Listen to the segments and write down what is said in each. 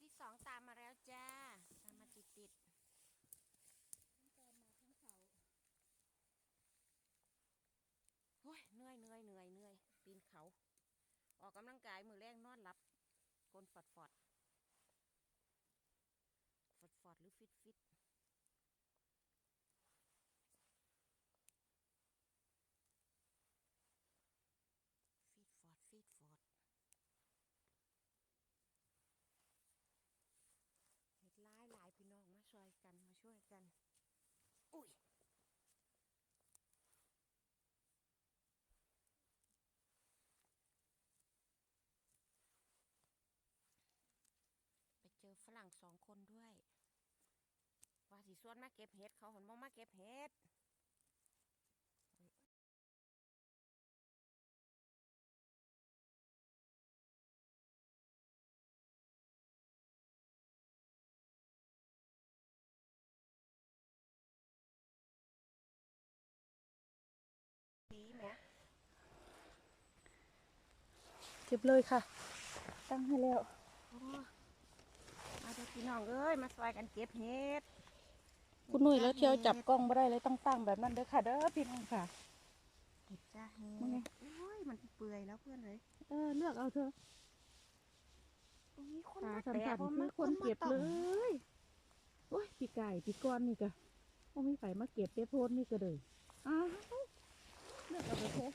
ที่สองตามมาแล้วจ้า ตามมาติดติดโอ้ยเหนื่อยเหนื่อยเหนื่อยเหนื่อยปีนเขา ออกกำลังกายมือแรงนอนหลับกลนฟอดฟอดฟอดฟอดหรือฟิตฟิตฟีดฟอดฟีดฟอด เห็ดหลายหลายพี่น้องมาช่วยกันมา ช่วยกัน อุ้ยไปเจอฝรั่งสองคนด้วย ว่าสิส่วนมาเก็บเห็ดเขาหนมองมาเก็บเห็ด ดีไหมเก็บเลยค่ะ ตั้งให้แล้วโอ้มาเด้อพี่น้องเอ้ยมาซอยกันเก็บเห็ดคุณหนุ่ยแล้วเที่ยวจับกล้องไม่ได้เลยต้องตั้งแบบนั้นเด้อค่ะเด้อพี่น้องค่ะเห็ดจ้าเห็มึงไงดโอ้ยมันเปื่อยแล้วเพื่อนเลยเออเลือกเอาเถอะมีคนขามาสันแตะสันบ่คือคนเก็บมาเลต่อยโอ้ยพี่ไก่พี่ก้อนนี่กะโอ้มีไฟมาเก็บเด้โพนนี่ก็เลยอ้าว เลือกเอาไปเถอะ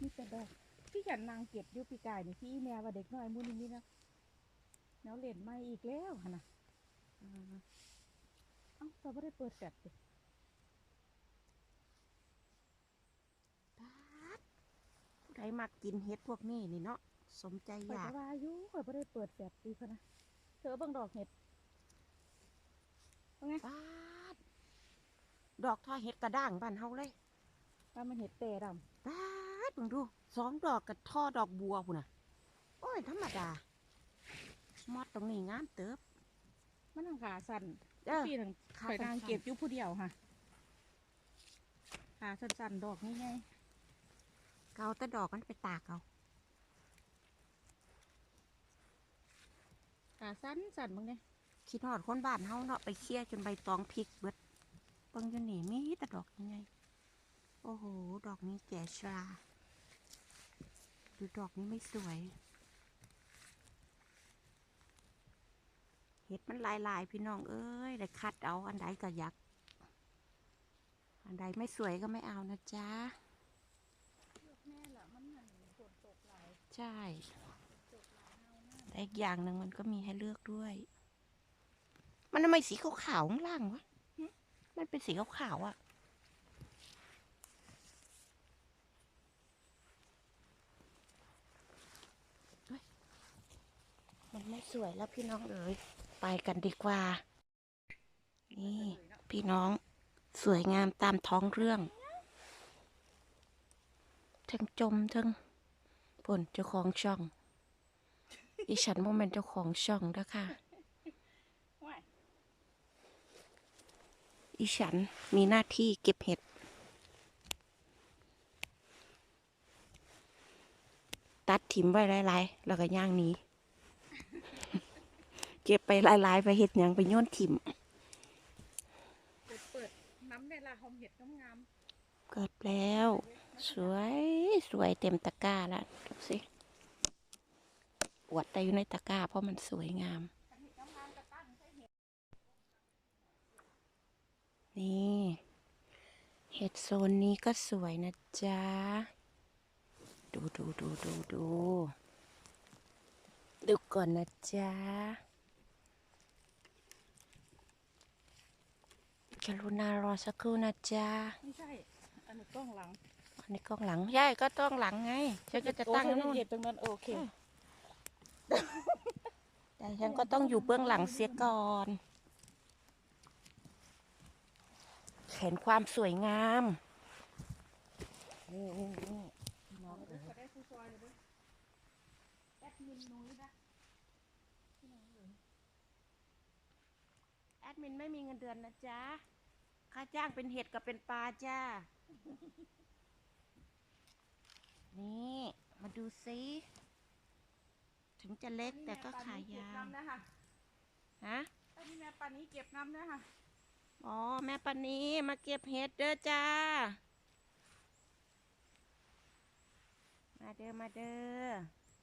นี่แต่ดอกพี่ฉันนางเก็บอยู่พี่ไก่นี่พี่แม่ว่าเด็กน้อยมูนี่นี่นะแล้วเล่นไม่อีกแล้วหั่นนะอ่าเอ้าเราไม่ได้เปิดแฟลชดิป๊าดผู้ใดมากินเห็ดพวกนี้นี่เนาะสมใจอข่อยยากก็ว่าอยู่ข่อยไม่ได้เปิดแฟลชดีค่ะนะเธอเบิ่งดอกเห็ดป๊าดดอกทอเห็ดกระด้างบ้านเฮาเลย ว่ามันเห็ดแต่ดป๊าดมึงดูสองดอกกับท่อดอกบัวพุ่นน่ะ โอ้ย ธรรมดามอดตรงนี้งามเติบำมันทางขาสั่นเออ พี่ทางขาข่อยนางสั้นๆเก็บอยู่ผู้เดียวค่ะขาสั่นๆดอกนี่ไงเกาแต่ดอกมันไปตากเอาขาสั้นสั่นมึงเนี่ยคิดฮอดคนบ้านเฮาเนาะไปเคลียร์จนใบตองพริกเบิดเบิ่งอยู่นี่มีแต่ดอกยังไง โอ้โห ดอกนี้แก่ชราดูดอกนี้ไม่สวย เห็ดมันลายลายๆพี่น้อง เอ้ยเลยคัดเอาอันใดก็อยากอันใดไม่สวยก็ไม่เอานะจ๊ะแม่ละมันเหมือนฝนตกหลายใช่แต่อีกอย่างหนึ่งมันก็มีให้เลือกด้วย มันทำไมสีขาวๆข้างล่างวะ มันเป็นสีขาวๆอะ เฮ้ย มันไม่สวยแล้วพี่น้องเอ๋ยไปกันดีกว่า นี่ พี่น้องสวยงามตามท้องเรื่องทั้งจมทั้งผลเจ้าของช่อง อีฉันโมเมนเจ้าของช่องเด้อค่ะ อีฉันมีหน้าที่เก็บเห็ด ตัดถิ่มไว้หลายๆ แล้วก็ย่างนี้ เก็บไปหลายๆไปเห็ดหยังไปโยนถิ่มเปิดเปิดน้ำในลาหอมเห็ดงามเกิดแล้ว สวยสวยเต็มตะกร้าแล้วดูสิอวดแต่อยู่ในตะกร้า เพราะมันสวยงามๆเห็ดงามๆกระตั้งใส่เห็ดนี่เห็ดโซนนี้ก็สวยนะจ๊ะ ดูดูดูดูดูดูก่อนนะจ๊ะ กรุณารอสักครู่นะจ๊ะไม่ใช่ อันนี้กล้องหลัง อันนี้กล้องหลังใช่ก็ต้องหลังไงฉันก็จะตั้งนู่นเห็ดตรงนั้นโอเค แต่ฉันก็ต้องอยู่เบื้องหลังเสียก่อนเห็นความสวยงามนี่นี่นี่น้องแอดมินไม่มีเงินเดือนนะจ๊ะ ค่าจ้างเป็นเห็ดกับเป็นปลาจ้า นี่ มาดูซิถึงจะเล็กแต่ก็ขายาวเก็บน้ำนะคะฮะ อันนี้แม่ปานี้เก็บน้ำนะคะอ๋อ แม่ปานีมาเก็บเห็ดเด้อจ้า มาเด้อมาเด้อ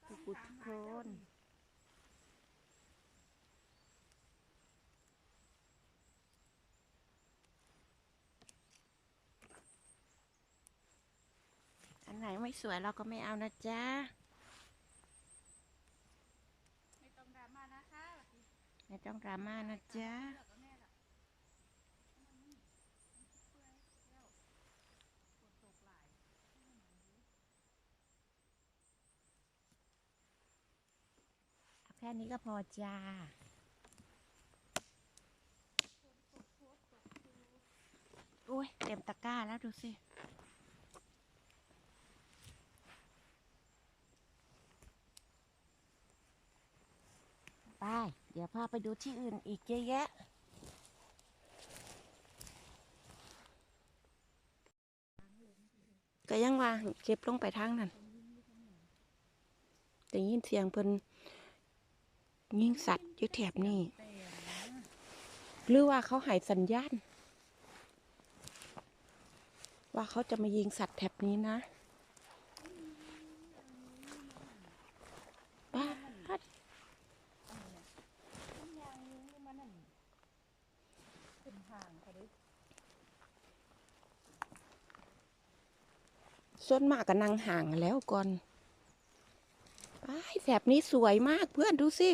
ทุกผู้ทุกคน อันไม่สวยเราก็ไม่เอานะจ๊ะ ไม่ต้องดราม่านะคะไม่ต้องดราม่านะจ๊ะแค่นี้ก็พอจ้าโอ้ยเต็มตะกร้าแล้วดูสิ ไป เดี๋ยวพาไปดูที่อื่นอีกเยอะแยะ ก็ยังว่าเก็บลงไปทางนั้นแต่ยินเสียงเพิ่นยิงสัตว์อยู่แถบนี่หรือว่าเขาหายสัญญาณ ว่าเขาจะมายิงสัตว์แถบนี้นะบ้าด อันนี้มันยางนึงมันนั่นเป็นห่างค่ะดิ ส่วนมากก็นั่งห่างแล้วก่อนอ้แถบนี้สวยมากเพื่อนดูสิ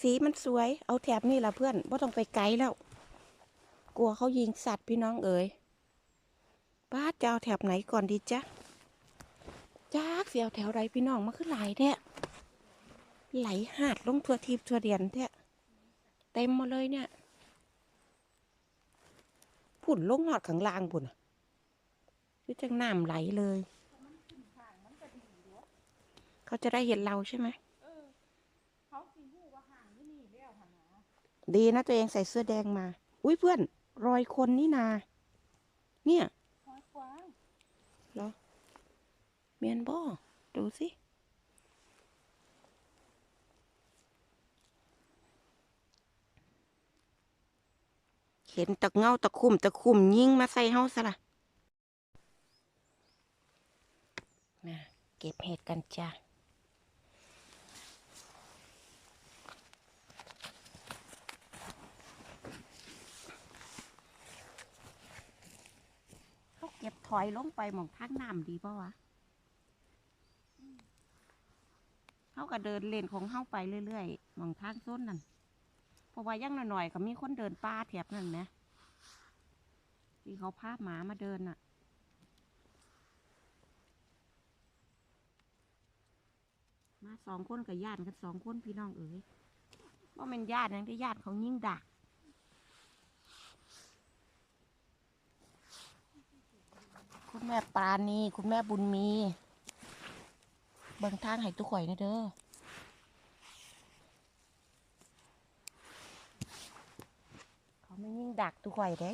สีมันสวย เอาแถบนี้ละเพื่อนว่าต้องไปไกลแล้ว กลัวเขายิงสัตว์พี่น้องเอ๋ยป้าจะเอาแถบไหนก่อนดีจ๊ะจ้ากเสียวแถวไรพี่น้องมาขึ้นหลายแท้ไหลหาดลงทัวทีบทัวเดียนแท้เต็มมาเลยเนี่ยผุ่นลงหอดข้างล่างพุ่นน่ะ คือจังน้ำไหลเลยห่างมันก็ดีอยู่วะเขาจะได้เห็นเราใช่ไหมเออเขาสิหูว่าห่างที่นี่แล้วค่ะนะดีนะตัวเองใส่เสื้อแดงมา อุ้ยเพื่อน รอยคนนี่นา เนี่ยห้อยกว้างเมียนบ่ดูสิเห็นตะเงาตะคุ่มตะคุ่มยิงมาใส่เฮาซะละมา เก็บเห็ดกันจ้ะเขาเก็บถอยลงไปหมองทางน้ำดีป่าวะเขาก็เดินเล่นของเขาไปเรื่อยๆหมองทางโซนนั่นเพราะว่าอยังหน่อยๆก็มีคนเดินป่าแถบนั่นนะที่เขาพาหมามาเดินน่ะ มาสองคนกับญาติกันสองคนพี่น้องเอ๋ยว่าเป็นญาติยังได้ญาติเขายิ่งดักคุณแม่ปราณีคุณแม่บุญมีเบิ่งทางให้ตุกข่อยนะเด้อเขาไม่ยิ่งดักตุกข่อยเด้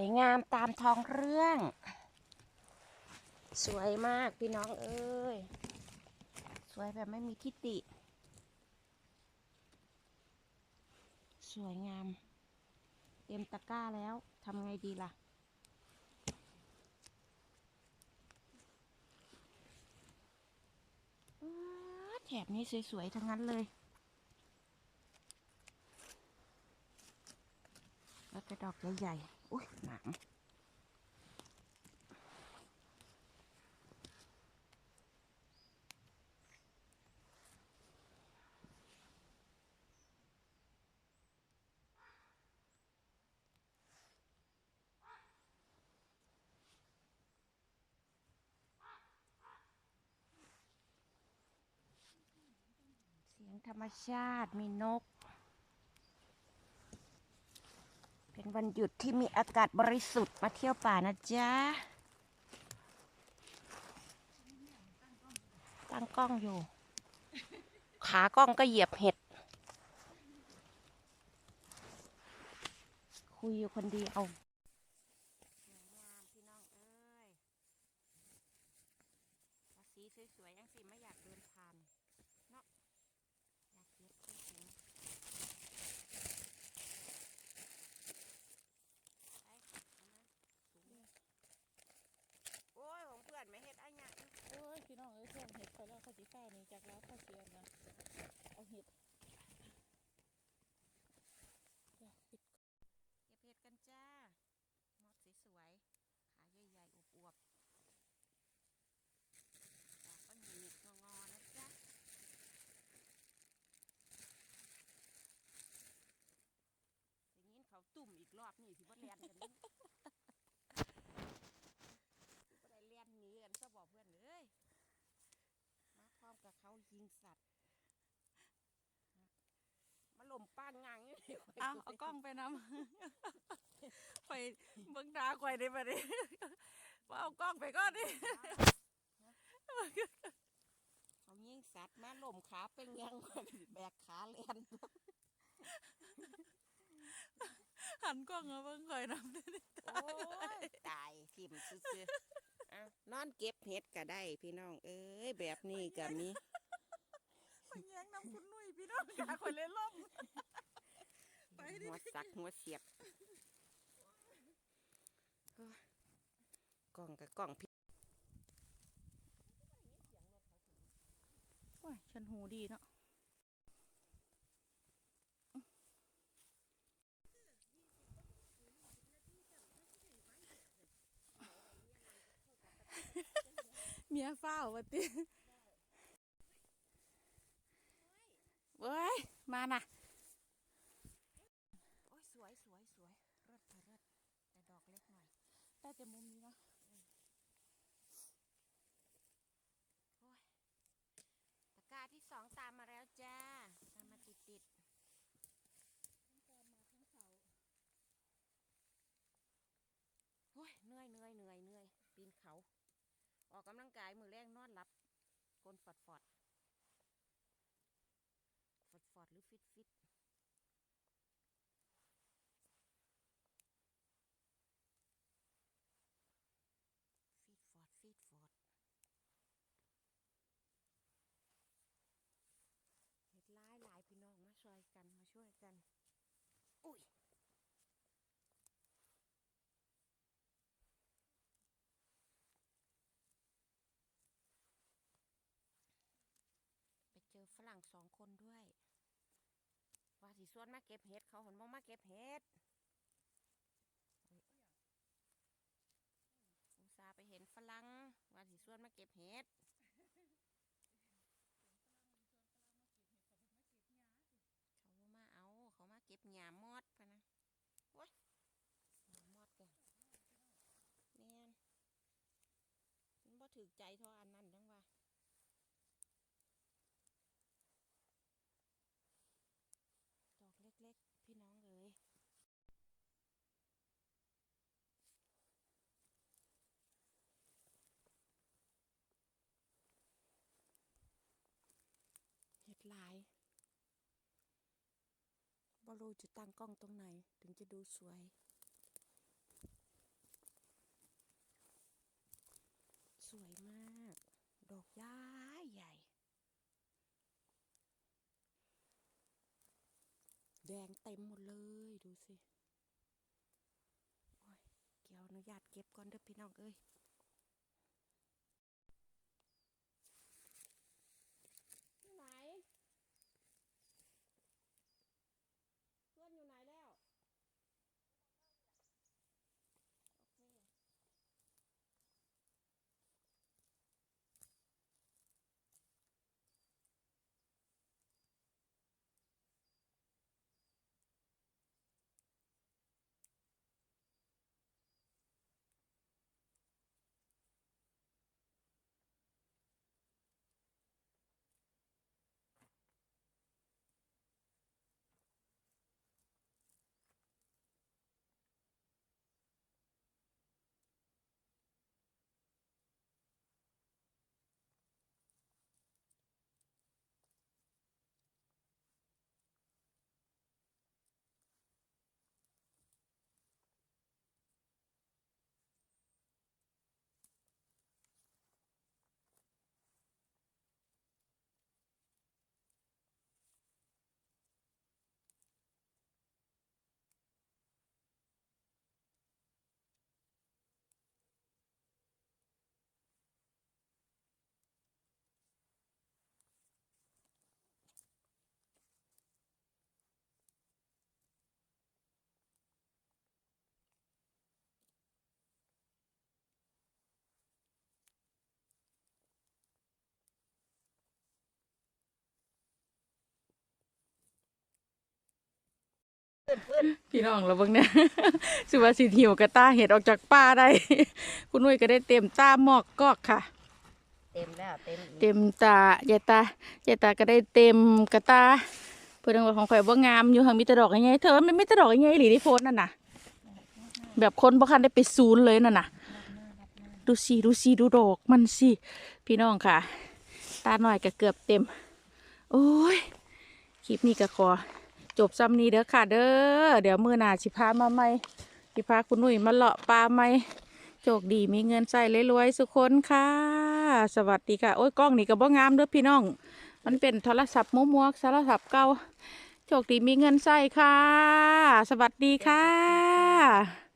วยงามตามท้องเรื่อง สวยมากพี่น้องเอ้ย สวยแบบไม่มีทิฏฐิสวยงาม เต็มตะกร้าแล้วทำไงดีล่ะ แถบนี้สวยๆ ทั้งนั้นเลยแล้วก็ดอกใหญ่ๆ อุ้ยหนังเสียงธรรมชาติมีนก เป็นวันหยุดที่มีอากาศบริสุทธิ์มาเที่ยวป่านะจ๊ะ ตั้งกล้องอยู่ ขากล้องก็เหยียบเห็ด คุยอยู่คนเดียวสวยงามพี่น้องเอ้ยว่าสีสวยๆยังสิไม่อยากเดินผ่านเนาะอยากเก็บสวยๆไปเอามาสูงเลยโอ้ยของเพื่อนไม่เฮ็ดอะหยัง โอ้ยพี่น้องเอ้ยเพื่อนเห็ดเขาแล้วเขาจีฟ้านี่จากร้านข้าวเสียนนะเอาเห็ดอยากปิด เก็บเห็ดกันจ้ามอดสวยๆขาใหญ่ๆอวบๆดอกก็หงิกๆงอๆนะจ๊ะอย่างนี้เขา ตุ่มอีกรอบนี่สิบ่แลนกันนี่สิบ่ได้แลนหนีกันซะบอกเพื่อนเอ้ยมาพร้อมกับเขายิงสัตว์มาหล่มป้างงางอยู่นี่ข้ยเอาเอากล้องไปนำไปเบิ่งตาข่อยได้บ่ดิว่าเอากล้องไปก่อนดิเขายิงสัตว์มาหล่มขาเป็นยังแบกขาเลียน หันกล้องมาเบิ่งข่อยนำดิโอ้ยตายทิมซื่อๆเอานอนเก็บเห็ดก็ได้พี่น้อง เอ้ยแบบนี้ก็มีมันแย่งน้ำคุณนุ่ยพี่น้องตาข่อยเลยล่มไปดิหัวสักหัวเสียบโอ้ยกล่องกับกล่องพี่ว้ยฉันหูดีเนาะ เมียเฝ้าวะติเว้ย มาน่ะ โอ้ยสวยสวยสวยเลิศค่ะเลิศแต่ดอกเล็กหน่อยได้แต่มุมนี้เนาะโอ้ยตะกร้าที่สองตามมาแล้วจ้าตามมาติดติดๆโอ้ยเหนื่อยเหนื่อยเหนื่อยเหนื่อยปีนเขา ออกกำลังกายมือแรงนอนหลับกลนฟอดฟอดฟอดฟอดหรือฟิตฟิตฟีดฟอดฟีดฟอดเห็ดลายหลายพี่น้องมาช่วยกันมาช่วยกัน อุ้ย ไปเจอฝรั่ งสองคนด้วย ว่าสิส่วนมาเก็บเห็ดเขาหันมองมาเก็บเห็ดอุตส่าห์ไปเห็นฝรั่งว่าสิส่วนมาเก็บเห็ดเขามาเอาเขามาเก็บหญ้ามอดพะนะโอ้ยหญ้ามอดกันแม่นมันบ่ถือใจเท่าอันนั้นจังว่าดอกเล็กๆ พี่น้องเอ๋ยเห็ดหลาย บ่ รู้จะตั้งกล้องตรงไหน ถึงจะดูสวย สวยมาก ดอกย้ายใหญ่ แดงเต็มหมดเลยดูสิ โอ้ย เกี่ยวอนุญาตเก็บก่อนเด้อพี่น้องเอ้ย พี่น้องเราเบิ่งเนี่ยสิว่าสิหิวกระตาเห็ดออกจากป่าได้ คุณนุ้ยก็ได้เต็มตาหมอกกอกค่ะ เต็มแล้วเต็มอีกเต็มตายายตายายตาก็ได้เต็มกระตาเพื่อนว่าของข่อยว่างามอยู่หังมีแต่ดอกใหญ่ๆเธอมันไม่แต่ดอกใหญ่ๆหรือที่โพสต์นั่นน่ะ แบบคนบ่คันได้ไปศูนย์เลยนั่นน่ะ ดูสิดูสิดูดอกมันสิพี่น้องค่ะ ตาหน่อยก็เกือบเต็ม โอ้ยคลิปนี้ก็ขอ จบซ้ำนี้เด้อค่ะ เด้อเดี๋ยวมือหนาชิพามาใหม่สิพาคุณหนุ่ยมาเลาะปลาใหม่โชคดีมีเงินใส่รวยๆสุคนค่ะ สวัสดีค่ะ โอ้ยกล้องนี่ก็บ่งามเด้อพี่น้อง มันเป็นโทรศัพท์มัวๆโทรศัพท์เก่าโชคดีมีเงินใส่ค่ะ สวัสดีค่ะ